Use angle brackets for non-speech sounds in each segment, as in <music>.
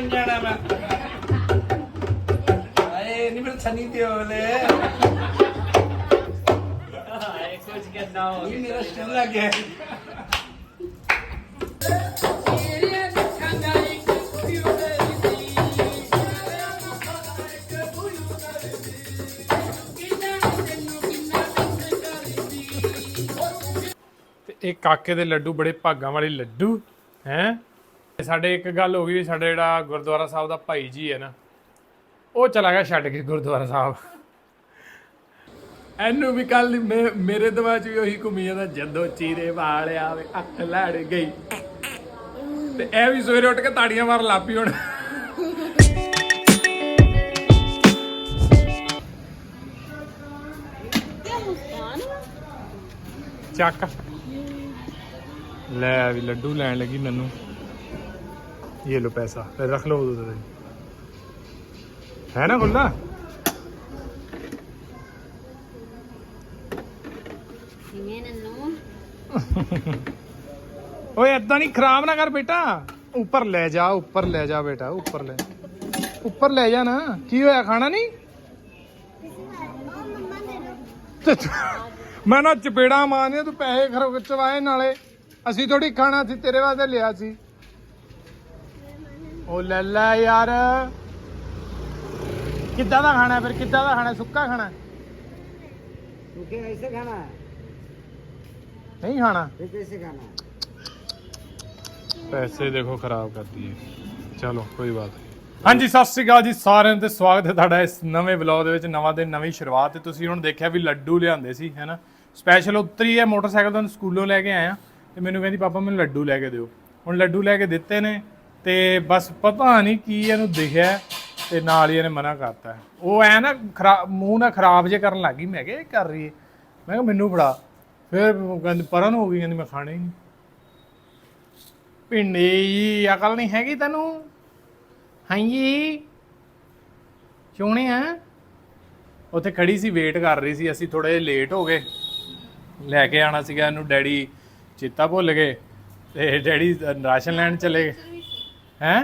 ਬਣ ਜਾਣਾ ਮੈਂ ਆਏ ਨਹੀਂ ਮੇਰੇ ਛਨੀ ਤੇ ਹੋਲੇ ਹਾਏ ਕੁਝ ਕਹਿੰਦਾ ਹੋ ਇਹ ਮੇਰਾ ਸਟਿਲ ਲੱਗ ਗਿਆ ਤੇ ਇਹ ਕਾਕੇ ਦੇ ਲੱਡੂ ਬੜੇ ਭਾਗਾਂ ਵਾਲੇ ਲੱਡੂ ਹੈ? ਸਾਡੇ ਇੱਕ ਗੱਲ ਹੋ ਗਈ ਵੀ ਸਾਡੇ ਜਿਹੜਾ ਗੁਰਦੁਆਰਾ ਸਾਹਿਬ ਦਾ ਭਾਈ ਜੀ ਹੈ ਨਾ ਉਹ ਚਲਾ ਗਿਆ ਛੱਡ ਕੇ ਗੁਰਦੁਆਰਾ ਸਾਹਿਬ। ਇਹਨੂੰ ਵੀ ਕੱਲ ਮੇਰੇ ਦਿਮਾਗ 'ਚ ਵੀ ਉਹੀ ਘੁੰਮੀ ਜਾਂਦਾ ਜਦੋਂ ਚੀਰੇ ਵਾਲ ਆਵੇ ਅੱਖ ਲੜ ਗਈ। ਤੇ ਇਹ ਵੀ ਸਵੇਰੇ ਉੱਠ ਕੇ ਤਾੜੀਆਂ ਮਾਰ ਲਾਪੀ ਹੁਣ। ਚੱਕ। ਲੈ ਵੀ ਲੱਡੂ ਲੈਣ ਲੱਗੀ ਮੈਨੂੰ। ਲੋ ਪੈਸਾ ਫਿਰ ਰੱਖ ਲਓ ਉਧਰ ਹੈ ਨਾ ਗੁੱਲਾ ਕਿਵੇਂ ਨੰਨੂ? ਓਏ ਏਦਾਂ ਨਹੀਂ ਖਰਾਬ ਨਾ ਕਰ ਬੇਟਾ। ਉੱਪਰ ਲੈ ਜਾ ਉੱਪਰ ਲੈ ਜਾ ਬੇਟਾ ਉੱਪਰ ਲੈ। ਉੱਪਰ ਲੈ ਜਾ ਨਾ ਕੀ ਹੋਇਆ ਖਾਣਾ ਨਹੀਂ ਮੈਂ ਨਾ ਚਪੇੜਾ ਮਾਰਨੀਆਂ ਤੂੰ ਪੈਸੇ ਖਰਚਵਾਏ ਨਾਲੇ। ਅਸੀਂ ਥੋੜੀ ਖਾਣਾ ਸੀ ਤੇਰੇ ਵਾਸਤੇ ਲਿਆ ਸੀ। ਉਹ ਲੈ ਲੈ ਯਾਰ ਕਿੱਦਾਂ ਦਾ ਖਾਣਾ ਹੈ ਫਿਰ ਕਿੱਦਾਂ ਦਾ ਖਾਣਾ ਹੈ? ਸੁੱਕਾ ਖਾਣਾ ਹੈ? ਤੂੰ ਐਸੇ ਖਾਣਾ ਹੈ ਨਹੀਂ ਖਾਣਾ ਫਿਰ कैसे खाना है ਪੈਸੇ ਦੇਖੋ ਖਰਾਬ ਕਰਦੀ ਹੈ ਚਲੋ ਕੋਈ ਬਾਤ ਨਹੀਂ ਹਾਂਜੀ ਸਤਿ ਸ੍ਰੀ ਅਕਾਲ ਜੀ ਸਾਰਿਆਂ ਨੂੰ ਤੇ ਸਵਾਗਤ ਹੈ ਤੁਹਾਡਾ ਇਸ ਨਵੇਂ ਵਲੌਗ ਦੇ ਵਿੱਚ ਨਵਾਂ ਦਿਨ ਨਵੀਂ ਸ਼ੁਰੂਆਤ ਤੇ ਤੁਸੀਂ ਹੁਣ ਦੇਖਿਆ ਵੀ ਲੱਡੂ ਲਿਆਂਦੇ ਸੀ ਹੈਨਾ ਸਪੈਸ਼ਲ ਉਤਰੀ ਹੈ ਮੋਟਰਸਾਈਕਲ ਤੋਂ ਸਕੂਲੋਂ ਲੈ ਕੇ ਆਇਆ ਤੇ ਮੈਨੂੰ ਕਹਿੰਦੀ ਪਾਪਾ ਮੈਨੂੰ ਲੱਡੂ ਲੈ ਕੇ ਦਿਓ ਹੁਣ ਲੱਡੂ ਲੈ ਕੇ ਦਿੱਤੇ ਨੇ ਤੇ ਬਸ ਪਤਾ ਨਹੀਂ ਕੀ ਇਹਨੂੰ ਦਿਖਿਆ ਤੇ ਨਾਲ ਹੀ ਇਹਨੇ ਮਨਾ ਕਰਤਾ। ਉਹ ਐ ਨਾ ਖਰਾਬ ਮੂੰਹ ਨਾ ਖਰਾਬ ਜੇ ਕਰਨ ਲੱਗੀ ਮੈਂ ਕਿਹਾ ਇਹ ਕਰ ਰਹੀ ਹੈ। ਮੈਂ ਕਿਹਾ ਮੈਨੂੰ ਫੜਾ। ਫਿਰ ਕਹਿੰਦੀ ਪਰਨ ਹੋ ਗਈ, ਕਹਿੰਦੀ ਮੈਂ ਖਾਣੇ ਹੀ ਨਹੀਂ। ਪਿੰਡੀ ਅਕਲ ਨਹੀਂ ਹੈਗੀ ਤੈਨੂੰ? ਹਾਂਜੀ। ਚੋਣੇ ਆ ਉੱਥੇ ਖੜੀ ਸੀ ਵੇਟ ਕਰ ਰਹੀ ਸੀ। ਅਸੀਂ ਥੋੜੇ ਲੇਟ ਹੋ ਗਏ। ਲੈ ਕੇ ਆਣਾ ਸੀਗਾ ਇਹਨੂੰ, ਡੈਡੀ ਚੇਤਾ ਭੁੱਲ ਗਏ ਤੇ ਡੈਡੀ ਰਾਸ਼ਨ ਲੈਣ ਚਲੇ ਗਏ। ਹੈ?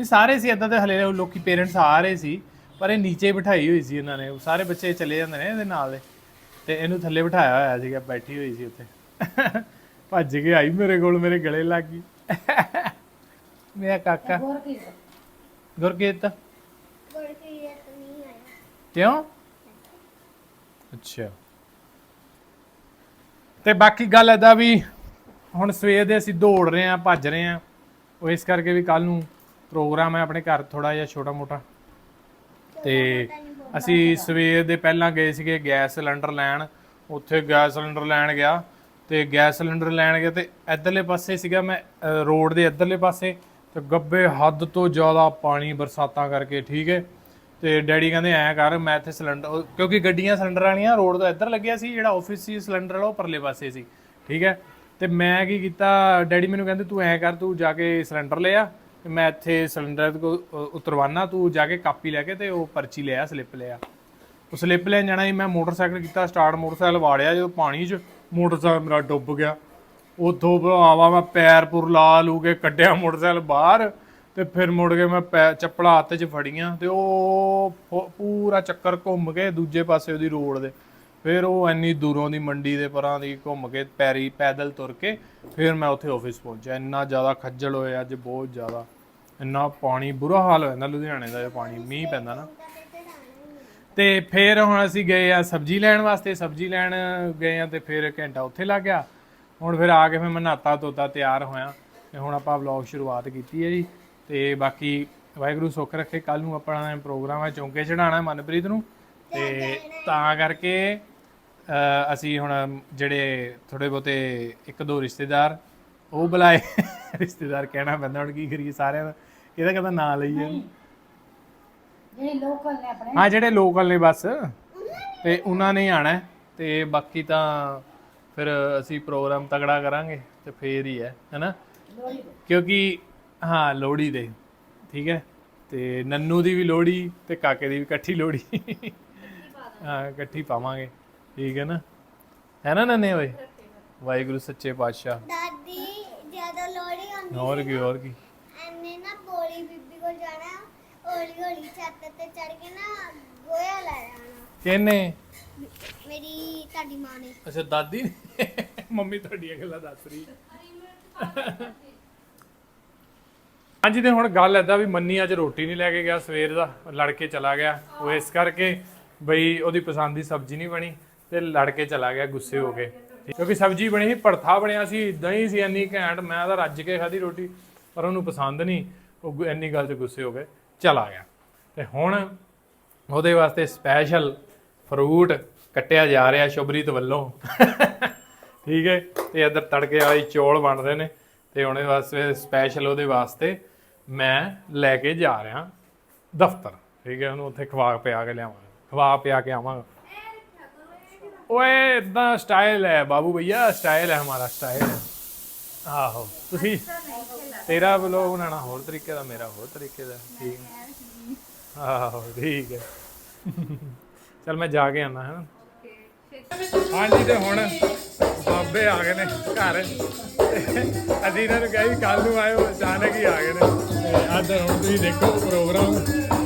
ਇਹ ਸਾਰੇ ਸੀ ਇਦਾਂ ਦੇ ਹਲੇ ਲੋਕੀ ਪੇਰੈਂਟਸ ਆ ਰਹੇ ਸੀ, ਪਰ ਇਹ ਨੀਚੇ ਬਿਠਾਈ ਹੋਈ ਸੀ ਇਹਨਾਂ ਨੇ। ਸਾਰੇ ਬੱਚੇ ਚਲੇ ਜਾਂਦੇ ਨੇ ਇਹਦੇ ਨਾਲ ਦੇ। ਤੇ ਇਹਨੂੰ ਥੱਲੇ ਬਿਠਾਇਆ ਹੋਇਆ ਸੀਗਾ, ਬੈਠੀ ਹੋਈ ਸੀ ਉੱਥੇ। ਭੱਜ ਕੇ ਆਈ ਮੇਰੇ ਕੋਲ, ਮੇਰੇ ਗਲੇ ਲੱਗ। ਗਈ ਮੇਰਾ ਕਾਕਾ। ਗੁਰਕੀਤ ਕਿਉਂ? ਅੱਛਾ। ਤੇ ਬਾਕੀ ਗੱਲ ਐਦਾ ਵੀ ਹੁਣ ਸਵੇਰ ਦੇ ਅਸੀਂ ਦੌੜ ਰਹੇ ਆ ਭੱਜ ਰਹੇ ਆ ਉਹ ਇਸ ਕਰਕੇ ਵੀ ਕੱਲ ਨੂੰ ਪ੍ਰੋਗਰਾਮ ਹੈ ਆਪਣੇ ਘਰ ਥੋੜਾ ਜਿਹਾ ਛੋਟਾ ਮੋਟਾ। ਤੇ ਅਸੀਂ ਸਵੇਰ ਦੇ ਪਹਿਲਾਂ ਗਏ ਸੀਗੇ ਗੈਸ ਸਿਲੰਡਰ ਲੈਣ। ਉੱਥੇ ਗੈਸ ਸਿਲੰਡਰ ਲੈਣ ਗਿਆ ਤੇ ਗੈਸ ਸਿਲੰਡਰ ਲੈਣ ਗਿਆ ਤੇ ਇਧਰਲੇ ਪਾਸੇ ਸੀਗਾ ਮੈਂ ਰੋਡ ਦੇ ਇਧਰਲੇ ਪਾਸੇ ਤੇ ਗੱਬੇ ਹੱਦ ਤੋਂ ਜ਼ਿਆਦਾ ਪਾਣੀ ਬਰਸਾਤਾਂ ਕਰਕੇ, ਠੀਕ ਹੈ? ਤੇ ਡੈਡੀ ਕਹਿੰਦੇ, ਐ ਕਰ, ਮੈਂ ਇੱਥੇ ਸਿਲੰਡਰ ਕਿਉਂਕਿ ਗੱਡੀਆਂ ਸਿਲੰਡਰ ਵਾਲੀਆਂ ਰੋਡ ਤੋਂ ਇੱਧਰ ਲੱਗਿਆ ਸੀ, ਜਿਹੜਾ ਆਫਿਸ ਸੀ, ਸਿਲੰਡਰ ਵਾਲਾ ਉਹ ਪਰਲੇ ਪਾਸੇ ਸੀ, ਠੀਕ ਹੈ? ਤੇ ਮੈਂ ਕੀ ਕੀਤਾ, ਡੈਡੀ ਮੈਨੂੰ ਕਹਿੰਦੇ ਤੂੰ ਐ ਕਰ, ਤੂੰ ਜਾ ਕੇ ਸਿਲੰਡਰ ਲੈ ਆ ਤੇ ਮੈਂ ਇੱਥੇ ਸਿਲੰਡਰ ਕੋ ਉਤਰਵਾਨਾ, ਤੂੰ ਜਾ ਕੇ ਕਾਪੀ ਲੈ ਕੇ ਤੇ ਉਹ ਪਰਚੀ ਲੈ ਆ, ਸਲਿੱਪ ਲੈ ਆ। ਉਹ ਸਲਿੱਪ ਲੈਣ ਜਾਣਾ ਸੀ, ਮੈਂ ਮੋਟਰਸਾਈਕਲ ਕੀਤਾ, ਸਟਾਰਟ ਮੋਟਰਸਾਈਕਲ ਵਾੜਿਆ ਜਦੋਂ ਪਾਣੀ 'ਚ, ਮੋਟਰਸਾਈਕਲ ਮੇਰਾ ਡੁੱਬ ਗਿਆ। ਉਥੋਂ ਆਵਾ ਮੈਂ ਪੈਰ ਪੁਰ ਲਾ ਲੂ ਕੇ ਕੱਢਿਆ ਮੋਟਰਸਾਈਕਲ ਬਾਹਰ ਤੇ ਫਿਰ ਮੁੜ ਕੇ ਮੈਂ ਪੈ ਚੱਪਲਾਂ ਹੱਥ 'ਚ ਫੜੀਆਂ ਤੇ ਉਹ ਪੂਰਾ ਚੱਕਰ ਘੁੰਮ ਕੇ ਦੂਜੇ ਪਾਸੇ ਉਹਦੀ ਰੋਡ ਦੇ। ਫਿਰ ਉਹ ਇੰਨੀ ਦੂਰੋਂ ਦੀ ਮੰਡੀ ਦੇ ਪਰਾਂ ਦੀ ਘੁੰਮ ਕੇ ਪੈਰੀ ਪੈਦਲ ਤੁਰ ਕੇ ਫਿਰ ਮੈਂ ਉੱਥੇ ਆਫਿਸ ਪਹੁੰਚਿਆ। ਇੰਨਾ ਜ਼ਿਆਦਾ ਖੱਜਲ ਹੋਇਆ ਅੱਜ ਬਹੁਤ ਜ਼ਿਆਦਾ। ਇੰਨਾ ਪਾਣੀ ਬੁਰਾ ਹਾਲ ਹੋ ਜਾਂਦਾ ਲੁਧਿਆਣੇ ਦਾ ਇਹ ਪਾਣੀ ਮੀਂਹ ਪੈਂਦਾ ਨਾ। ਤੇ ਫਿਰ ਹੁਣ ਅਸੀਂ ਗਏ ਆ ਸਬਜ਼ੀ ਲੈਣ ਵਾਸਤੇ ਸਬਜ਼ੀ ਲੈਣ ਗਏ ਆ ਤੇ ਫਿਰ ਘੰਟਾ ਉੱਥੇ ਲੱਗ ਗਿਆ। ਹੁਣ ਫਿਰ ਆ ਕੇ ਫਿਰ ਮੈਂ ਨਹਾਤਾ ਧੋਤਾ ਤਿਆਰ ਹੋਇਆ ਤੇ ਹੁਣ ਆਪਾਂ ਵਲੌਗ ਸ਼ੁਰੂਆਤ ਕੀਤੀ ਹੈ ਜੀ। ਤੇ ਬਾਕੀ ਵਾਹਿਗੁਰੂ ਸੁੱਖ ਰੱਖੇ ਕੱਲ ਨੂੰ ਆਪਣਾ ਪ੍ਰੋਗਰਾਮ ਹੈ ਚੌਂਕੇ ਚੜਾਉਣਾ ਮਨਪ੍ਰੀਤ ਨੂੰ। ਤੇ ਤਾਂ ਕਰਕੇ ਅਸੀਂ ਹੁਣ ਜਿਹੜੇ ਥੋੜੇ ਬਹੁਤੇ ਇੱਕ ਦੋ ਰਿਸ਼ਤੇਦਾਰ ਉਹ ਬੁਲਾਏ। ਰਿਸ਼ਤੇਦਾਰ ਕਹਿਣਾ ਪੈਂਦਾ ਹੁਣ ਕੀ ਕਰੀਏ ਸਾਰਿਆਂ ਦਾ? ਇਹਦਾ ਕਹਦਾ ਨਾਂ ਲਈਏ। ਜਿਹੜੇ ਲੋਕਲ ਨੇ ਆਪਣੇ। ਹਾਂ ਜਿਹੜੇ ਲੋਕਲ ਨੇ ਬਸ। ਤੇ ਉਹਨਾਂ ਨੇ ਆਣਾ ਤੇ ਬਾਕੀ ਤਾਂ ਫਿਰ ਅਸੀਂ ਪ੍ਰੋਗਰਾਮ ਤਗੜਾ ਕਰਾਂਗੇ ਤੇ ਫੇਰ ਹੀ ਹੈ ਹੈਨਾ? ਕਿਉਂਕਿ ਹਾਂ ਲੋਹੜੀ ਦੇ। ਠੀਕ ਹੈ? ਤੇ ਨੰਨੂ ਦੀ ਵੀ ਲੋਹੜੀ ਤੇ ਕਾਕੇ ਦੀ ਵੀ ਇਕੱਠੀ ਲੋਹੜੀ। ਹਾਂ ਇਕੱਠੀ ਪਾਵਾਂਗੇ। ਠੀਕ ਹੈ ਨਾ? ਹੈ ਨਾ ਨੰਨੇ ਓਏ? ਵਾਹਿਗੁਰੂ ਸੱਚੇ ਪਾਤਸ਼ਾਹ। ਦਾਦੀ ਜਦੋਂ ਲੋੜੀ ਆਉਂਦੀ ਹੋਰ ਕੀ ਹੋਰ ਕੀ? ਐਨੇ ਨਾ ਬੋਲੀ ਬੀਬੀ ਕੋਲ ਹੌਲੀ ਛੱਤ ਤੇ ਚੜ ਕੇ ਨਾ ਗੋਇਆ ਲੈ ਜਾਣਾ ਕਿਹਨੇ? ਮੇਰੀ ਤੁਹਾਡੀ ਮਾਂ ਨੇ। ਅੱਛਾ ਦਾਦੀ ਨੇ? ਮੰਮੀ ਤੁਹਾਡੀਆਂ ਗੱਲਾਂ ਦੱਸ ਰਹੀ। ਹਾਂਜੀ ਤੇ ਹੁਣ ਗੱਲ ਐਦਾਂ ਵੀ ਮੰਨੀ ਅੱਜ ਰੋਟੀ ਨਹੀਂ ਲੈ ਕੇ ਗਿਆ ਸਵੇਰ ਦਾ ਲੜ ਕੇ ਚਲਾ ਗਿਆ। ਉਹ ਇਸ ਕਰਕੇ ਬਈ ਉਹਦੀ ਪਸੰਦ ਦੀ ਸਬਜ਼ੀ ਨਹੀਂ ਬਣੀ। ਤੇ ਲੜ ਕੇ ਚਲਾ ਗਿਆ, ਗੁੱਸੇ ਹੋ ਕੇ। ਕਿਉਂਕਿ ਸਬਜ਼ੀ ਬਣੀ ਸੀ, ਭੜਥਾ ਬਣਿਆ ਸੀ, ਦਹੀਂ ਸੀ, ਇੰਨੀ ਘੈਂਟ, ਮੈਂ ਤਾਂ ਰੱਜ ਕੇ ਖਾਧੀ ਰੋਟੀ, ਪਰ ਉਹਨੂੰ ਪਸੰਦ ਨਹੀਂ। ਉਹ ਗੁ- ਇੰਨੀ ਗੱਲ 'ਚ ਗੁੱਸੇ ਹੋ ਕੇ ਚਲਾ ਗਿਆ। ਤੇ ਹੁਣ ਉਹਦੇ ਵਾਸਤੇ ਸਪੈਸ਼ਲ ਫਰੂਟ ਕੱਟਿਆ ਜਾ ਰਿਹਾ ਸ਼ੁਭਰੀਤ ਵੱਲੋਂ। ਠੀਕ ਹੈ? ਤੇ ਇੱਧਰ ਤੜਕੇ ਵਾਲੇ ਚੌਲ ਬਣ ਰਹੇ ਨੇ। ਤੇ ਉਹਦੇ ਵਾਸਤੇ ਸਪੈਸ਼ਲ ਉਹਦੇ ਵਾਸਤੇ ਮੈਂ ਲੈ ਕੇ ਜਾ ਰਿਹਾ ਦਫ਼ਤਰ। ਠੀਕ ਹੈ? ਉਹਨੂੰ ਉੱਥੇ ਖਵਾ ਪਿਆ ਕੇ ਲਿਆਵਾਂਗਾ ਖਵਾ ਪਿਆ ਕੇ ਆਵਾਂਗਾ। ਓਏ ਇਦਾਂ ਸਟਾਈਲ ਹੈ ਬਾਬੂ ਭਈਆ ਸਟਾਈਲ ਹੈ ਹਮਾਰਾ ਸਟਾਈਲ ਹੈ। ਆਹੋ, ਤੁਸੀਂ ਤੇਰਾ ਵਲੋਗ ਬਣਾਉਣਾ ਹੋਰ ਤਰੀਕੇ ਦਾ, ਮੇਰਾ ਹੋਰ ਤਰੀਕੇ ਦਾ, ਠੀਕ ਆਹੋ, ਠੀਕ ਹੈ। ਚਲ ਮੈਂ ਜਾ ਕੇ ਆਣਾ ਹੈ ਨਾ। ਹਾਂਜੀ, ਤੇ ਹੁਣ ਬਾਬੇ ਆ ਗਏ ਨੇ ਘਰ। ਅਸੀਂ ਇਹਨਾਂ ਨੂੰ ਕਹੀ ਕੱਲ ਨੂੰ ਆਇਓ, ਅਚਾਨਕ ਹੀ ਆ ਗਏ ਨੇ। ਅੱਜ ਹੁਣ ਤੁਸੀਂ ਦੇਖੋ ਪ੍ਰੋਗਰਾਮ।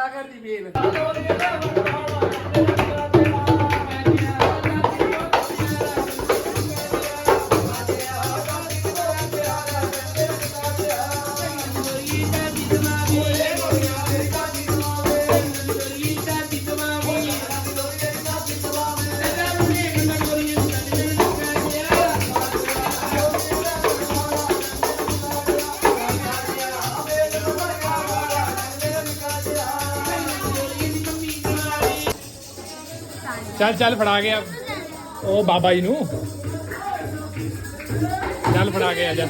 ਲੈ ਪਾ ਕਰ ਚੱਲ ਚੱਲ ਫੜਾ ਗਿਆ ਉਹ ਬਾਬਾ ਜੀ ਨੂੰ। ਚੱਲ ਫੜਾ ਗਿਆ ਜਾ।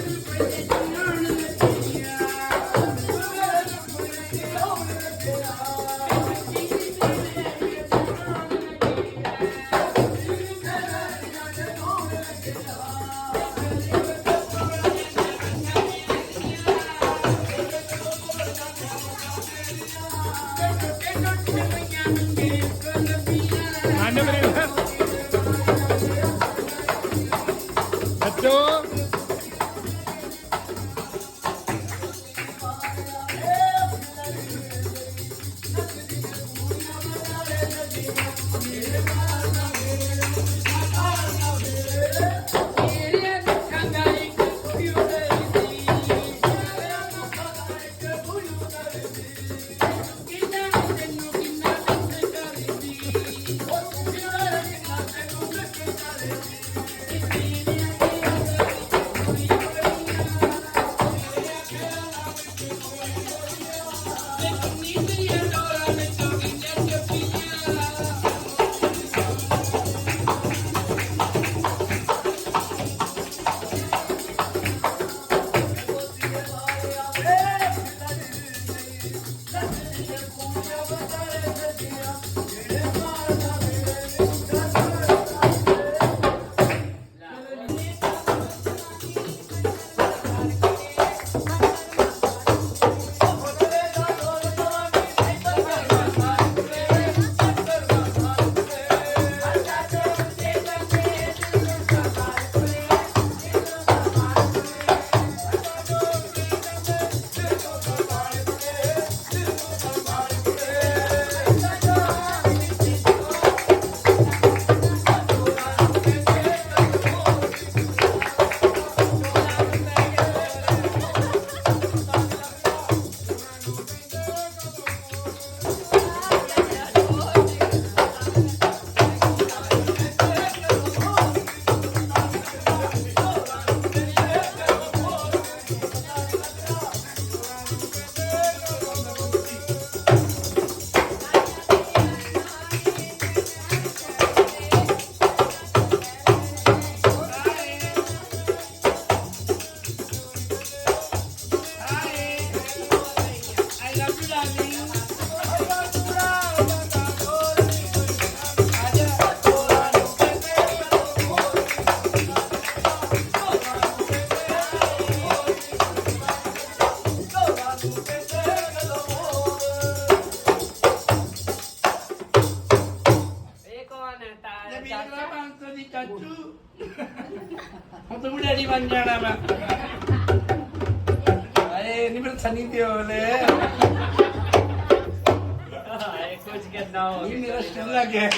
ਕੁਝ ਕਹਿੰਦਾ ਹੋ ਇਹ ਮੇਰਾ ਸਟਿਲ ਲੱਗ ਗਿਆ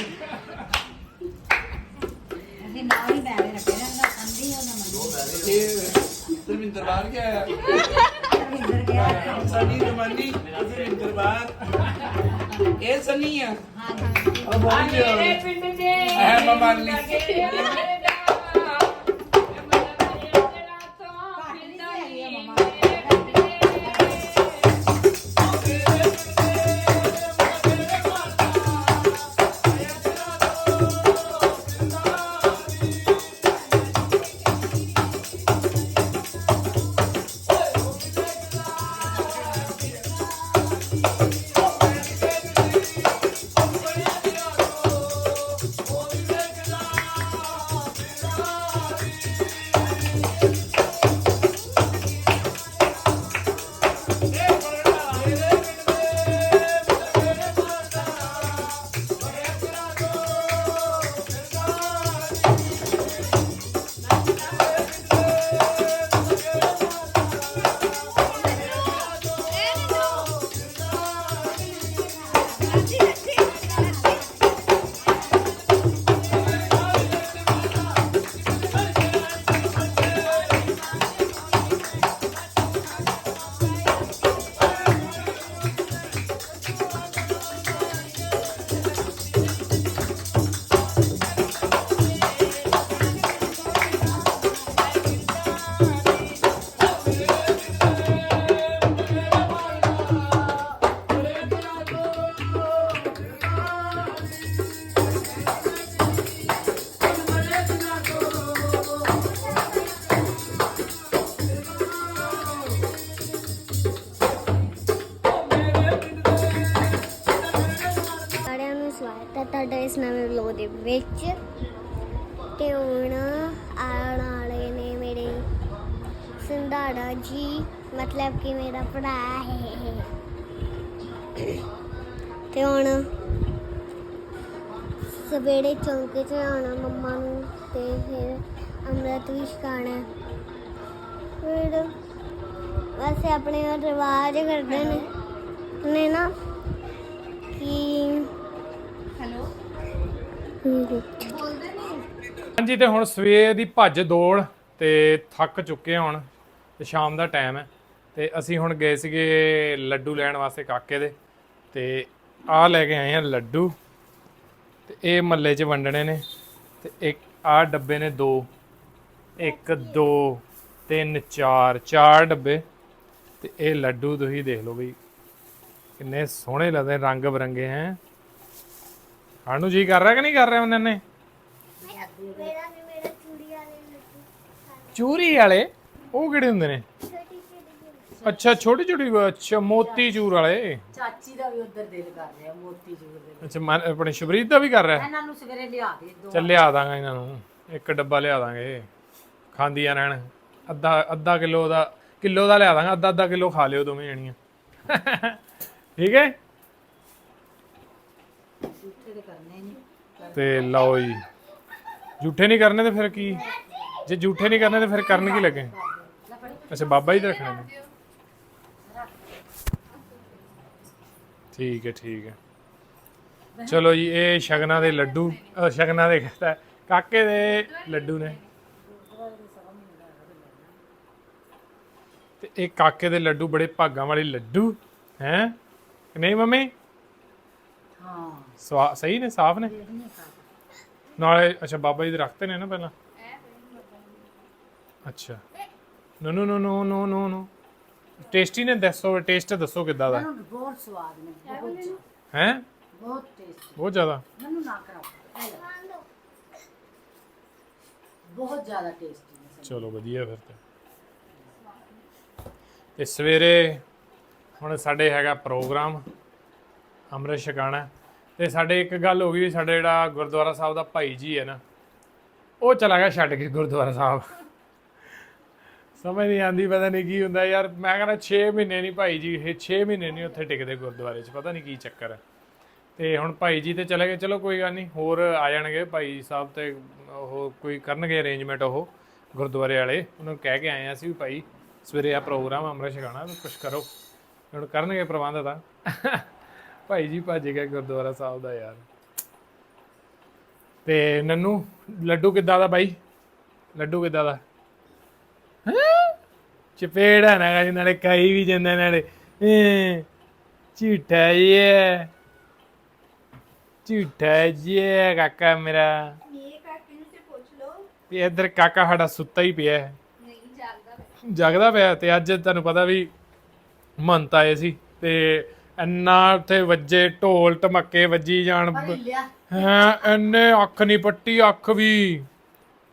ਅਸੀਂ ਨਾਲ ਹੀ ਬੈਠੇ ਰੱਖੇ ਰਹਿੰਦਾ ਕੰਦੀ ਉਹਨਾਂ ਮੰਦੀ ਇਹ ਧਰਮਿੰਦਰ ਬਾਹਰ ਗਿਆ ਰਵਿੰਦਰ ਗਿਆ ਸਨੀ ਦਮਨੀ ਧਰਮਿੰਦਰ ਬਾਹਰ ਇਹ ਸਨੀ ਆ ਹਾਂਜੀ ਉਹ ਬੋਲ ਗਿਆ ਮੇਰੇ ਪਿੰਡ ਦੇ ਐ ਮਮਾਲੀ ਘੱਟ ਨਹੀਂ ਹੈਗੀ ਆ ਦੇ ਵਿੱਚ ਤੇ ਹੁਣ ਆਉਣ ਵਾਲੇ ਨੇ ਮੇਰੇ ਸੰਧਾੜਾ ਜੀ, ਮਤਲਬ ਕਿ ਮੇਰਾ ਭਰਾ ਹੈ। ਤੇ ਹੁਣ ਸਵੇਰੇ ਚੌਂਕੇ 'ਚ ਆਉਣਾ ਮੰਮਾ ਨੂੰ ਤੇ ਫਿਰ ਅੰਮ੍ਰਿਤ ਵੀ ਛਕਾਣਾ ਫਿਰ ਵੈਸੇ ਆਪਣੇ ਰਿਵਾਜ ਕਰਦੇ ਨੇ। ਨੇ ਨਾ ਹਾਂਜੀ, ਤੇ ਹੁਣ ਸਵੇਰ ਦੀ ਭੱਜ ਦੌੜ ਤੇ ਥੱਕ ਚੁੱਕੇ ਹਾਂ ਹੁਣ, ਤੇ ਸ਼ਾਮ ਦਾ ਟਾਈਮ ਹੈ। ਤੇ ਅਸੀਂ ਹੁਣ ਗਏ ਸੀਗੇ ਲੱਡੂ ਲੈਣ ਵਾਸਤੇ ਕਾਕੇ ਦੇ, ਤੇ ਆਹ ਲੈ ਕੇ ਆਏ ਆ ਲੱਡੂ। ਤੇ ਇਹ ਮੱਲੇ 'ਚ ਵੰਡਣੇ ਨੇ, ਤੇ ਇੱਕ, ਆਹ ਡੱਬੇ ਨੇ ਦੋ, ਇੱਕ, ਦੋ, ਤਿੰਨ, ਚਾਰ ਚਾਰ ਡੱਬੇ। ਤੇ ਇਹ ਲੱਡੂ ਤੁਸੀਂ ਦੇਖ ਲਓ ਬਈ, ਕਿੰਨੇ ਸੋਹਣੇ ਲੱਗਦੇ ਰੰਗ ਬਰੰਗੇ ਹੈ। ਖਾਣ ਨੂੰ ਜੀ ਕਰ ਰਿਹਾ ਕਿ ਨਹੀਂ ਕਰ ਰਿਹਾ ਉਹਨਾਂ ਨੇ ਮੇਰਾ ਵੀ ਮੇਰਾ ਚੂੜੀ ਵਾਲੇ ਲੱਡੂ ਚੂਰੀ ਵਾਲੇ? ਉਹ ਕਿਹੜੇ ਹੁੰਦੇ ਨੇ? ਛੋਟੀ ਛੋਟੀ ਅੱਛਾ ਛੋਟੀ ਛੋਟੀ ਅੱਛਾ ਮੋਤੀ ਚੂਰ ਵਾਲੇ। ਚਾਚੀ ਦਾ ਵੀ ਉਧਰ ਦਿਲ ਕਰ ਰਿਹਾ ਮੋਤੀ ਜੂਰ ਦੇ ਅੱਛਾ ਮਨ- ਆਪਣੇ ਸ਼ਬਰੀਤ ਦਾ ਵੀ ਕਰ ਰਿਹਾ? ਇਹਨਾਂ ਨੂੰ ਸਵੇਰੇ ਲਿਆ ਦੇ ਦੋ ਚੱਲ ਲਿਆ ਦਾਂਗਾ ਇਹਨਾਂ ਨੂੰ। ਇੱਕ ਡੱਬਾ ਲਿਆ ਦਾਂਗੇ। ਖਾਂਦੀਆਂ ਰਹਿਣ। ਅੱਧਾ ਅੱਧਾ ਕਿਲੋ ਦਾ ਕਿਲੋ ਦਾ ਲਿਆ ਦਾਂਗਾ। ਅੱਧਾ ਅੱਧਾ ਕਿਲੋ ਖਾ ਲਿਓ ਦੋਵੇਂ ਜਣੀਆਂ। ਠੀਕ ਹੈ? ਝੂਠੇ ਦੇ ਕਰਨੇ ਨਹੀਂ। ਤੇ ਲਓ ਜੀ। ਝੂਠੇ ਨਹੀਂ ਕਰਨੇ ਤੇ ਫਿਰ ਕੀ? ਜੇ ਝੂਠੇ ਨਹੀਂ ਕਰਨੇ ਤੇ ਫਿਰ ਕਰਨ ਕੀ ਲੱਗੇ? ਅੱਛਾ ਬਾਬਾ ਜੀ ਦੇ ਰੱਖਣੇ ਨੇ। ਠੀਕ ਹੈ ਠੀਕ ਹੈ। ਚਲੋ ਜੀ ਇਹ ਸ਼ਗਨਾਂ ਦੇ ਲੱਡੂ ਅ, ਸ਼ਗਨਾਂ ਦੇ ਕਹਿੰਦਾ ਕਾਕੇ ਦੇ ਲੱਡੂ ਨੇ। ਤੇ ਇਹ ਕਾਕੇ ਦੇ ਲੱਡੂ ਬੜੇ ਭਾਗਾਂ ਵਾਲੇ ਲੱਡੂ ਹੈ? ਨਹੀਂ ਮੰਮੀ? ਹਾਂ। ਸਵਾ ਸਹੀ ਨੇ ਸਾਫ਼ ਨੇ? ਨਾਲੇ ਅੱਛਾ ਬਾਬਾ ਜੀ ਦੇ ਰੱਖਤੇ ਨੇ ਨਾ ਪਹਿਲਾਂ? ਅੱਛਾ। ਨੋ ਨੋ ਨੋ ਨੋ ਨੋ ਨੋ ਨੋ। ਟੇਸਟੀ ਨੇ ਦੱਸੋ ਟੇਸਟ ਦੱਸੋ ਕਿੱਦਾਂ ਦਾ? ਮੈਨੂੰ ਬਹੁਤ ਸਵਾਦ ਨੇ ਬਹੁਤ ਹੈ? ਬਹੁਤ ਟੇਸਟੀ। ਬਹੁਤ ਜ਼ਿਆਦਾ? ਮੈਨੂੰ ਨਾ ਕਰਾਓ। ਇਹ ਲਓ। ਬਹੁਤ ਜ਼ਿਆਦਾ ਟੇਸਟੀ ਨੇ ਚਲੋ ਵਧੀਆ ਫਿਰ ਤੇ। ਤੇ ਸਵੇਰੇ ਹੁਣ ਸਾਡੇ ਹੈਗਾ ਪ੍ਰੋਗਰਾਮ। ਅੰਮ੍ਰਿਤ ਛਕਾਣਾ ਤੇ ਸਾਡੇ ਇੱਕ ਗੱਲ ਹੋ ਗਈ, ਸਾਡੇ ਜਿਹੜਾ ਗੁਰਦੁਆਰਾ ਸਾਹਿਬ ਦਾ ਭਾਈ ਜੀ ਹੈ ਨਾ, ਉਹ ਚਲਾ ਗਿਆ ਛੱਡ ਕੇ ਗੁਰਦੁਆਰਾ ਸਾਹਿਬ। ਸਮਝ ਨਹੀਂ ਆਂਦੀ ਪਤਾ ਨਹੀਂ ਕੀ ਹੁੰਦਾ ਯਾਰ, ਮੈਂ ਕਹਿੰਦਾ 6 ਮਹੀਨੇ ਨਹੀਂ ਭਾਈ ਜੀ, ਇਹ 6 ਮਹੀਨੇ ਨਹੀਂ ਉੱਥੇ ਟਿਕਦੇ ਗੁਰਦੁਆਰੇ 'ਚ, ਪਤਾ ਨਹੀਂ ਕੀ ਚੱਕਰ ਹੈ। ਤੇ ਹੁਣ ਭਾਈ ਜੀ ਤੇ ਚਲੇ ਗਏ, ਚਲੋ ਕੋਈ ਗੱਲ ਨਹੀਂ, ਹੋਰ ਆ ਜਾਣਗੇ, ਭਾਈ ਸਾਹਿਬ ਤੇ ਉਹ ਕੋਈ ਕਰਨਗੇ ਅਰੇਂਜਮੈਂਟ ਉਹ ਗੁਰਦੁਆਰੇ ਵਾਲੇ, ਉਹਨਾਂ ਨੂੰ ਕਹਿ ਕੇ ਆਏ ਆ ਅਸੀਂ ਵੀ ਭਾਈ, ਸਵੇਰੇ ਆ ਪ੍ਰੋਗਰਾਮ ਅੰਮ੍ਰਿਤ ਛਕਾਣਾ ਕੁਝ ਕਰੋ। ਹੁਣ ਕਰਨਗੇ ਪ੍ਰਬੰਧ ਤਾਂ। ਭਾਈ ਜੀ ਭੱਜ ਗਏ ਗੁਰਦੁਆਰਾ ਸਾਹਿਬ ਦਾ ਯਾਰ। ਤੇ ਨੰਨੂ ਲੱਡੂ ਕਿੱਦਾਂ ਦਾ ਬਾਈ? ਲੱਡੂ ਕਿੱਦਾਂ ਦਾ? ਹੈਂ? ਚਪੇੜਾ ਨਾ ਗਾ ਨਾਲੇ ਕਾਈ ਵੀ ਜਾਂਦਾ ਨਾਲੇ। ਝੂਠਾ ਇਹ ਝੂਠਾ ਜੀ ਕਾਕਾ ਮੇਰਾ। ਇਹ ਕਾਕੇ ਨੂੰ ਤੇ ਪੁੱਛ ਲਓ। ਵੀ ਇੱਧਰ ਕਾਕਾ ਸਾਡਾ ਸੁੱਤਾ ਹੀ ਪਿਆ ਹੈ। ਨਹੀਂ ਜਾਗਦਾ ਜਗਦਾ ਪਿਆ ਤੇ ਅੱਜ ਤੁਹਾਨੂੰ ਪਤਾ ਵੀ ਮੰਤ ਆਏ ਸੀ ਤੇ ਇੰਨਾ ਉੱਥੇ ਵੱਜੇ ਢੋਲ ਧਮੱਕੇ ਵੱਜੀ ਜਾਣ। ਹਾਂ ਇੰਨੇ ਅੱਖ ਨਹੀਂ ਪੱਟੀ ਅੱਖ ਵੀ।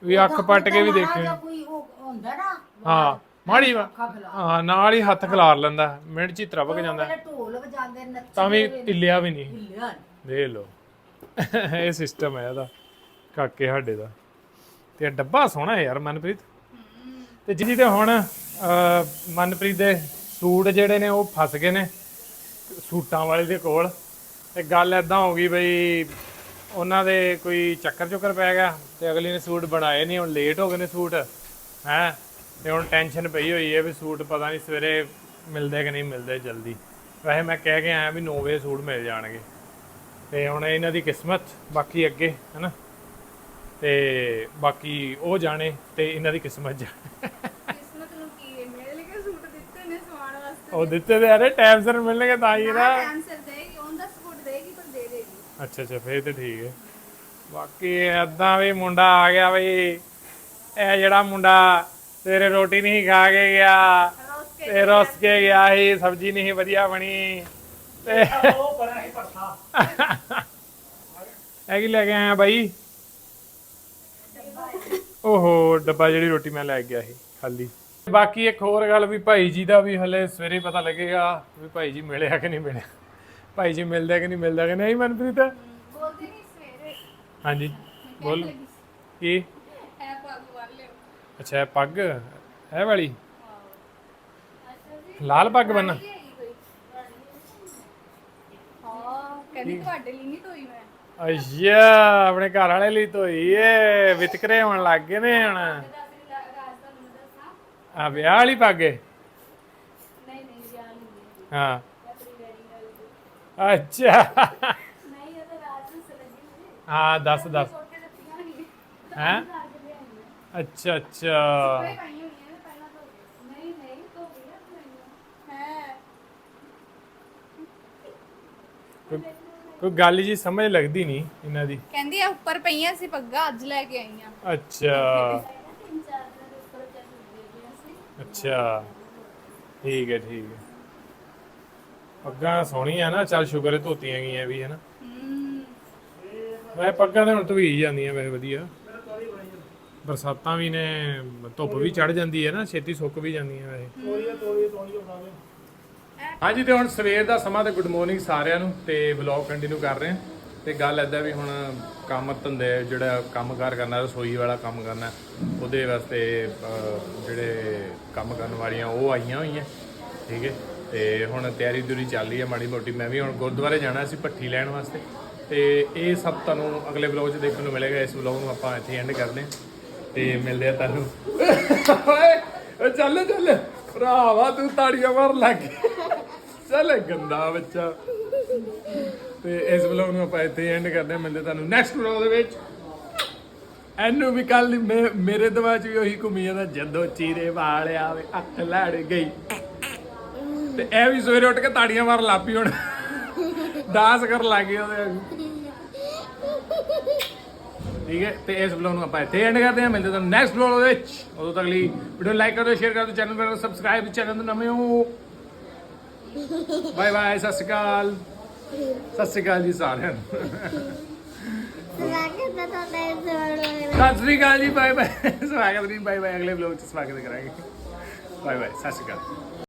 ਵੀ ਅੱਖ ਪੱਟ ਕੇ ਵੀ ਦੇਖੇ ਜਾਂ ਕੋਈ ਉਹ ਹੁੰਦਾ ਨਾ ਹਾਂ ਮਾੜੀ ਵਾ- ਹਾਂ ਨਾਲ ਹੀ ਹੱਥ ਖਿਲਾਰ ਲੈਂਦਾ ਮਿੰਟ ਚ ਹੀ ਤਰਪਕ ਜਾਂਦਾ। ਢੋਲ ਵਜਾਉਂਦੇ ਨੱਚਦੇ ਤਾਂ ਵੀ ਨੇ। ਹਿੱਲਿਆ ਵੀ ਨਹੀਂ। ਦੇਖ ਲਓ। <laughs> ਇਹ ਸਿਸਟਮ ਹੈ ਇਹਦਾ ਕਾਕੇ ਸਾਡੇ ਦਾ। ਤੇ ਡੱਬਾ ਸੋਹਣਾ ਹੈ ਯਾਰ ਮਨਪ੍ਰੀਤ। ਤੇ ਜਿਹਦੀ ਤੇ ਹੁਣ ਮਨਪ੍ਰੀਤ ਦੇ ਸੂਟ ਜਿਹੜੇ ਨੇ ਉਹ ਫਸ ਗਏ ਨੇ। ਸੂਟਾਂ ਵਾਲੇ ਦੇ ਕੋਲ। ਤੇ ਗੱਲ ਐਦਾਂ ਹੋ ਗਈ ਬਈ, ਉਹਨਾਂ ਦੇ ਕੋਈ ਚੱਕਰ ਚੁੱਕਰ ਪੈ ਗਿਆ ਤੇ ਅਗਲੀ ਨੇ ਸੂਟ ਬਣਾਏ ਨਹੀਂ ਹੁਣ ਲੇਟ ਹੋ ਗਏ ਨੇ ਸੂਟ, ਹੈ? ਤੇ ਹੁਣ ਟੈਨਸ਼ਨ ਪਈ ਹੋਈ ਹੈ ਵੀ ਸੂਟ ਪਤਾ ਨਹੀਂ ਸਵੇਰੇ ਮਿਲਦੇ ਕਿ ਨਹੀਂ ਮਿਲਦੇ ਜਲਦੀ। ਵੈਸੇ ਮੈਂ ਕਹਿ ਕੇ ਆਇਆ ਵੀ 9 ਵਜੇ ਸੂਟ ਮਿਲ ਜਾਣਗੇ। ਤੇ ਹੁਣ ਇਹਨਾਂ ਦੀ ਕਿਸਮਤ, ਬਾਕੀ ਅੱਗੇ, ਹੈਨਾ? ਤੇ ਬਾਕੀ ਉਹ ਜਾਣੇ ਤੇ ਇਹਨਾਂ ਦੀ ਕਿਸਮਤ ਜਾਣੇ ਕਿਸਮਤ ਨੂੰ ਕੀ ਹੈ ਮੇਰੇ ਲਈ ਸੂਟ ਦਿੱਤੇ ਨੇ ਸਵਾਣ ਵਾਸਤੇ ਉਹ ਦਿੱਤੇ ਤੇ ਅਰੇ ਟਾਈਮ ਸਿਰ ਮਿਲਣਗੇ ਤਾਂ ਹੀ ਨਾ। ਆਨਸਰ ਦੇਗੀ ਔਨ ਦਾ ਸਪੋਰਟ ਦੇਗੀ ਪਰ ਦੇ ਦੇਗੀ। ਅੱਛਾ ਅੱਛਾ ਫੇਰ ਤੇ ਠੀਕ ਹੈ। ਬਾਕੀ ਏਦਾਂ ਵੀ ਮੁੰਡਾ ਆ ਗਿਆ ਬਈ ਇਹ ਜਿਹੜਾ ਮੁੰਡਾ ਤੇਰੇ ਰੋਟੀ ਨਹੀਂ ਖਾ ਕੇ ਗਿਆ ਤੇ ਰਸ ਕੇ ਗਿਆ ਸੀ ਸਬਜ਼ੀ ਨਹੀਂ ਵਧੀਆ ਬਣੀ। ਤੇ ਉਹ ਪਰਾਂ ਹੀ ਪਰਸਾ ਇਹ ਕੀ ਲੈ ਕੇ ਆਇਆ ਬਾਈ? ਓਹੋ ਡੱਬਾ ਜਿਹੜੀ ਰੋਟੀ ਮੈਂ ਲੈ ਗਿਆ ਸੀ ਖਾਲੀ। ਬਾਕੀ ਇੱਕ ਹੋਰ ਗੱਲ ਵੀ ਭਾਈ ਜੀ ਦਾ ਵੀ ਹਲੇ ਸਵੇਰੇ ਪਤਾ ਲੱਗੇਗਾ ਵੀ ਭਾਈ ਜੀ ਮਿਲਿਆ ਕਿ ਨਹੀਂ ਮਿਲਿਆ। ਭਾਈ ਜੀ ਮਿਲਦਾ ਕਿ ਨਹੀਂ ਮਿਲਦਾ ਕਿ ਨਹੀਂ ਮਨਪ੍ਰੀਤ? ਬੋਲਦੇ ਨਹੀਂ ਸਵੇਰੇ। ਹਾਂਜੀ ਬੋਲ। ਕੀ? ਹੈ ਪੱਗ ਵਾਲੇ ਅੱਛਾ ਇਹ ਪੱਗ? ਇਹ ਵਾਲੀ? ਲਾਲ ਪੱਗ ਬੰਨਾ ਹਾਂ ਕਹਿੰਦੀ ਤੁਹਾਡੇ ਲਈ ਨਹੀਂ ਧੋਈ ਮੈਂ। ਅੱਛਾ ਆਪਣੇ ਘਰ ਵਾਲੇ ਲਈ ਧੋਈ ਏ। ਵਿਤਕਰੇ ਹੋਣ ਲੱਗ ਗਏ ਨੇ ਹੁਣ। ਆ ਵਿਆਹ ਵਾਲੀ ਪੱਗ ਨਹੀਂ ਨਹੀਂ ਯਾਰ ਨਹੀਂ ਹਾਂ। ਅੱਛਾ। ਉਹ ਤਾਂ ਨੂੰ ਸਲੱਜੀ ਹਾਂ। ਦੱਸ ਦੱਸ। ਹੈ? ਅੱਛਾ ਅੱਛਾ। ਕੋਈ ਗੱਲ ਜੀ ਸਮਝ ਲੱਗਦੀ ਨਹੀਂ ਇਹਨਾਂ ਦੀ। ਕਹਿੰਦੀ ਆ ਉੱਪਰ ਪਈਆਂ ਸੀ ਪੱਗਾਂ ਅੱਜ ਲੈ ਕੇ ਆਈਆਂ। ਅੱਛਾ ਤਿੰਨ ਚਾਰ ਦਿਨ ਉੱਪਰ ਚੱਲ ਗਈਆਂ ਸੀ ਅੱਛਾ। ਠੀਕ ਹੈ ਠੀਕ ਹੈ। ਪੱਗਾਂ ਸੋਹਣੀਆਂ ਨਾ ਚੱਲ ਸ਼ੁਕਰ ਹੈ ਧੋਤੀਆਂ ਗਈਆਂ ਵੀ ਹੈ। ਨਾ ਮੈਂ ਪੱਗਾਂ ਤਾਂ ਹੁਣ ਧੋਈ ਜਾਂਦੀਆਂ ਵੈਸੇ ਵਧੀਆ। ਬਰਸਾਤਾਂ ਵੀ ਨੇ ਧੁੱਪ ਵੀ ਚੜ ਜਾਂਦੀ ਹੈ ਨਾ ਛੇਤੀ ਸੁੱਕ ਵੀ ਜਾਂਦੀਆਂ ਵੈਸੇ। ਹਾਂਜੀ ਤੇ ਹੁਣ ਸਵੇਰ ਦਾ ਸਮਾਂ ਤੇ ਗੁੱਡ ਮਾਰਨਿੰਗ ਸਾਰਿਆਂ ਨੂੰ ਤੇ ਵਲੌਗ ਕੰਟੀਨਿਊ ਕਰ ਰਹੇ ਹਾਂ। ਤੇ ਗੱਲ ਐਦਾਂ ਵੀ ਹੁਣ ਕੰਮ ਧੰਦੇ, ਜਿਹੜਾ ਕੰਮਕਾਰ ਕਰਨਾ, ਰਸੋਈ ਵਾਲਾ ਕੰਮ ਕਰਨਾ, ਉਹਦੇ ਵਾਸਤੇ ਜਿਹੜੇ ਕੰਮ ਕਰਨ ਵਾਲੀਆਂ ਉਹ ਆਈਆਂ ਹੋਈਆਂ, ਠੀਕ ਹੈ? ਤੇ ਹੁਣ ਤਿਆਰੀ ਦੂਰੀ ਚੱਲ ਰਹੀ ਹੈ ਮਾੜੀ ਮੋਟੀ। ਮੈਂ ਵੀ ਹੁਣ ਗੁਰਦੁਆਰੇ ਜਾਣਾ ਸੀ ਭੱਠੀ ਲੈਣ ਵਾਸਤੇ। ਤੇ ਇਹ ਸਭ ਤੁਹਾਨੂੰ ਅਗਲੇ ਵਲੌਗ 'ਚ ਦੇਖਣ ਨੂੰ ਮਿਲੇਗਾ। ਇਸ ਵਲੌਗ ਨੂੰ ਆਪਾਂ ਇੱਥੇ ਐਂਡ ਕਰਦੇ ਹਾਂ। ਤੇ ਮਿਲਦੇ ਆ ਤੁਹਾਨੂੰ। ਓਏ ਚੱਲ ਚੱਲ। ਭਰਾਵਾ, ਤੂੰ ਤਾੜੀਆਂ ਮਾਰ ਲੱਗ ਚੱਲ, ਗੰਦਾ ਬੱਚਾ। ਤੇ ਇਸ ਵਲੌਗ ਨੂੰ ਆਪਾਂ ਇੱਥੇ ਐਂਡ ਕਰਦੇ ਹਾਂ ਮਿਲਦੇ ਤੁਹਾਨੂੰ ਨੈਕਸਟ ਵਲੌਗ ਦੇ ਵਿੱਚ। ਐਨੂੰ ਵੀ ਕੱਲ ਮੇਰੇ ਦਿਮਾਗ 'ਚ ਵੀ ਉਹੀ ਘੁੰਮੀ ਜਾਂਦਾ, ਜਦੋਂ ਚੀਰੇ ਵਾਲ ਆਵੇ, ਅੱਖ ਲੜ ਗਈ। ਤੇ ਇਹ ਵੀ ਸਵੇਰੇ ਉੱਠ ਕੇ ਤਾੜੀਆਂ ਮਾਰ ਲਾਪੀ ਹੁਣ। ਡਾਂਸ ਕਰਨ ਲੱਗ ਉਹਦੇ ਠੀਕ ਹੈ, ਤੇ ਇਸ ਵਲੌਗ ਨੂੰ ਆਪਾਂ ਇੱਥੇ ਐਂਡ ਕਰਦੇ ਹਾਂ। ਮਿਲਦੇ ਤੁਹਾਨੂੰ ਨੈਕਸਟ ਵਲੌਗ ਵਿੱਚ। ਉਦੋਂ ਤੱਕ ਲਈ ਵੀਡੀਓ ਲਾਈਕ ਕਰੋ ਸ਼ੇਅਰ ਕਰੋ ਚੈਨਲ ਨੂੰ ਸਬਸਕ੍ਰਾਈਬ ਚੈਨਲ ਨੂੰ ਨਵੇਂ ਹੋ। ਬਾਏ ਬਾਏ ਸਤਿ ਸ਼੍ਰੀ ਅਕਾਲ। ਸਤਿ ਸ਼੍ਰੀ ਅਕਾਲ ਜੀ ਸਾਰਿਆਂ ਨੂੰ। ਸਵਾਗਤ ਹੈ ਤੁਹਾਡਾ ਇਸ ਵਲੋਗ ਸਤਿ ਸ਼੍ਰੀ ਅਕਾਲ ਜੀ ਬਾਏ ਬਾਏ ਸਵਾਗਤ ਨਹੀਂ ਬਾਏ ਬਾਏ ਅਗਲੇ ਵਲੌਗ ਚ ਸਵਾਗਤ ਕਰਾਂਗੇ। ਬਾਏ ਬਾਏ ਸਤਿ ਸ਼੍ਰੀ ਅਕਾਲ।